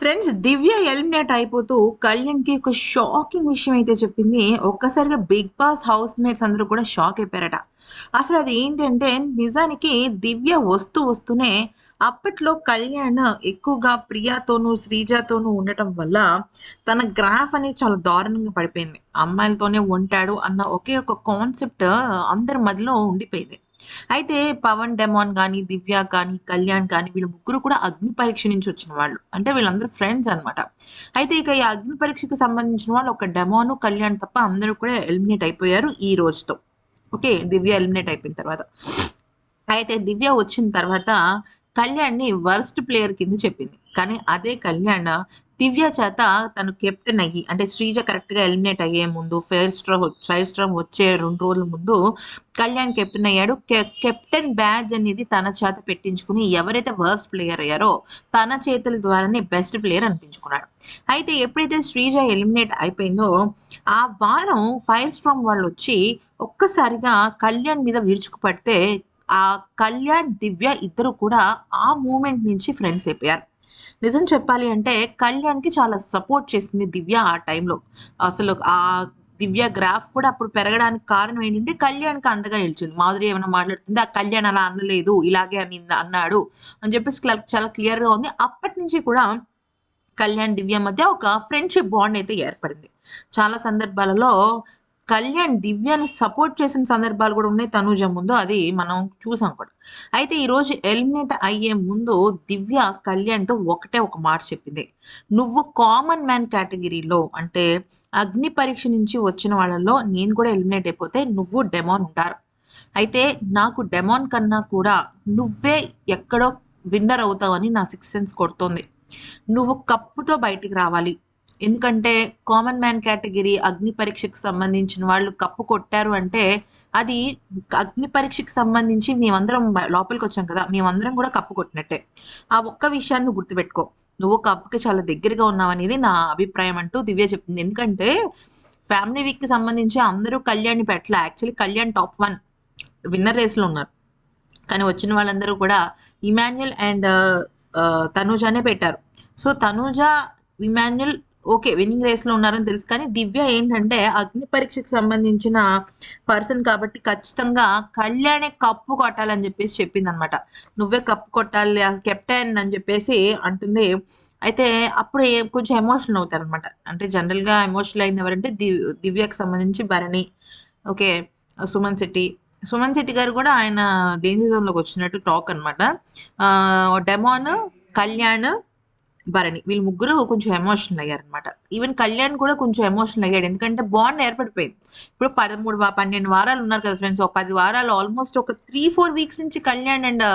Friends దివ్య eliminate అయిపోతూ కళ్యాణ్కి ఒక షాకింగ్ విషయం అయితే చెప్పింది. ఒక్కసారిగా బిగ్ బాస్ హౌస్ మేట్స్ అందరూ కూడా షాక్ అయిపోయారట. అసలు అది ఏంటంటే నిజానికి దివ్య వస్తూ వస్తూనే అప్పట్లో కళ్యాణ్ ఎక్కువగా ప్రియాతోనూ శ్రీజాతోనూ ఉండటం వల్ల తన గ్రాఫ్ అనేది చాలా దారుణంగా పడిపోయింది. అమ్మాయిలతోనే ఉంటాడు అన్న ఒకే ఒక కాన్సెప్ట్ అందరి మధ్యలో ఉండిపోయింది. అయితే పవన్ డెమాన్ కానీ దివ్య కానీ కళ్యాణ్ కానీ వీళ్ళు ముగ్గురు కూడా అగ్ని పరీక్ష నుంచి వచ్చిన వాళ్ళు. అంటే వీళ్ళందరూ ఫ్రెండ్స్ అన్నమాట. అయితే ఇక ఈ అగ్ని పరీక్షకు సంబంధించిన వాళ్ళు ఒక డెమాను కళ్యాణ్ తప్ప అందరూ కూడా ఎలిమినేట్ అయిపోయారు ఈ రోజుతో. ఓకే దివ్య ఎలిమినేట్ అయిపోయిన తర్వాత. అయితే దివ్య వచ్చిన తర్వాత కళ్యాణ్ని వర్స్ట్ ప్లేయర్ కింద చెప్పింది. కానీ అదే కళ్యాణ్ దివ్య చేత తను కెప్టెన్ అయ్యి అంటే శ్రీజ కరెక్ట్గా ఎలిమినేట్ అయ్యే ముందు ఫైర్ స్ట్రామ్ ఫైర్ స్ట్రామ్ వచ్చే రెండు రోజుల ముందు కళ్యాణ్ కెప్టెన్ అయ్యాడు. కెప్టెన్ బ్యాజ్ అనేది తన చేత పెట్టించుకుని ఎవరైతే వర్స్ట్ ప్లేయర్ అయ్యారో తన చేతుల ద్వారానే బెస్ట్ ప్లేయర్ అనిపించుకున్నాడు. అయితే ఎప్పుడైతే శ్రీజ ఎలిమినేట్ అయిపోయిందో ఆ వారం ఫైర్ స్ట్రామ్ వాళ్ళు వచ్చి ఒక్కసారిగా కళ్యాణ్ మీద విరుచుకుపడితే ఆ కళ్యాణ్ దివ్య ఇద్దరు కూడా ఆ మూమెంట్ నుంచి ఫ్రెండ్స్ అయిపోయారు. నిజం చెప్పాలి అంటే కళ్యాణ్కి చాలా సపోర్ట్ చేసింది దివ్య ఆ టైంలో అసలు ఆ దివ్య గ్రాఫ్ కూడా అప్పుడు పెరగడానికి కారణం ఏంటంటే కళ్యాణ్కి అండగా నిలిచింది. మాధురి ఏమైనా మాట్లాడుతుంటే ఆ కళ్యాణ్ అలా అనలేదు ఇలాగే అని అన్నాడు అని చెప్పేసి చాలా క్లియర్గా ఉంది. అప్పటి నుంచి కూడా కళ్యాణ్ దివ్య మధ్య ఒక ఫ్రెండ్షిప్ బాండ్ అయితే ఏర్పడింది. చాలా సందర్భాలలో కళ్యాణ్ దివ్యాని సపోర్ట్ చేసిన సందర్భాలు కూడా ఉన్నాయి తనూజ ముందు. అది మనం చూసాం కూడా. అయితే ఈ రోజు ఎలిమినేట్ అయ్యే ముందు దివ్య కళ్యాణ్తో ఒకటే ఒక మాట చెప్పింది. నువ్వు కామన్ మ్యాన్ కేటగిరీలో అంటే అగ్ని పరీక్ష నుంచి వచ్చిన వాళ్ళలో నేను కూడా ఎలిమినేట్ అయిపోతే నువ్వు డెమాన్ ఉంటారు. అయితే నాకు డెమాన్ కన్నా కూడా నువ్వే ఎక్కడో విన్నర్ అవుతావని నా సిక్స్ సెన్స్ కొడుతోంది. నువ్వు కప్పుతో బయటికి రావాలి. ఎందుకంటే కామన్ మ్యాన్ కేటగిరీ అగ్ని పరీక్షకు సంబంధించిన వాళ్ళు కప్పు కొట్టారు అంటే అది అగ్ని పరీక్షకు సంబంధించి మేమందరం లోపలికి వచ్చాం కదా మేమందరం కూడా కప్పు కొట్టినట్టే. ఆ ఒక్క విషయాన్ని గుర్తుపెట్టుకో. నువ్వు కప్పుకి చాలా దగ్గరగా ఉన్నావు అనేది నా అభిప్రాయం అంటూ దివ్య చెప్తుంది ఎందుకంటే ఫ్యామిలీ వీక్కి సంబంధించి అందరూ కళ్యాణ్ పెట్టలే. Actually Kalyan top one winner రేస్లో ఉన్నారు. కానీ వచ్చిన వాళ్ళందరూ కూడా ఇమాన్యుల్ అండ్ తనూజానే పెట్టారు. So Tanuja Emmanuel okay winning రేస్లో ఉన్నారని తెలుసు. కానీ దివ్య ఏంటంటే అగ్ని పరీక్షకు సంబంధించిన పర్సన్ కాబట్టి ఖచ్చితంగా కళ్యాణే కప్పు కొట్టాలని చెప్పేసి చెప్పింది అనమాట నువ్వే కప్పు కొట్టాలి కెప్టెన్ అని చెప్పేసి అంటుంది. అయితే అప్పుడు కొంచెం ఎమోషనల్ అవుతారు అనమాట అంటే జనరల్గా ఎమోషనల్ అయింది ఎవరంటే దివ్ దివ్యకు సంబంధించి భరణి. ఓకే సుమన్ శెట్టి. సుమన్ శెట్టి గారు కూడా ఆయన డేంజర్ జోన్లోకి వచ్చినట్టు టాక్ అనమాట. డెమాన్ కళ్యాణ్ భరణి. వీళ్ళు ముగ్గురు కొంచెం ఎమోషనల్ అయ్యారనమాట ఈవెన్ కళ్యాణ్ కూడా కొంచెం ఎమోషనల్ అయ్యాడు. ఎందుకంటే బాండ్ ఏర్పడిపోయింది. ఇప్పుడు పదమూడు పన్నెండు వారాలు ఉన్నారు కదా ఫ్రెండ్స్ ఒక పది వారాలు ఆల్మోస్ట్ ఒక త్రీ ఫోర్ వీక్స్ నుంచి కళ్యాణ్ అండ్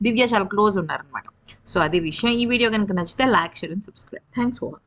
దివ్య చాలా క్లోజ్ ఉన్నారనమాట సో అది విషయం. ఈ వీడియో కనుక నచ్చితే like share and subscribe thanks for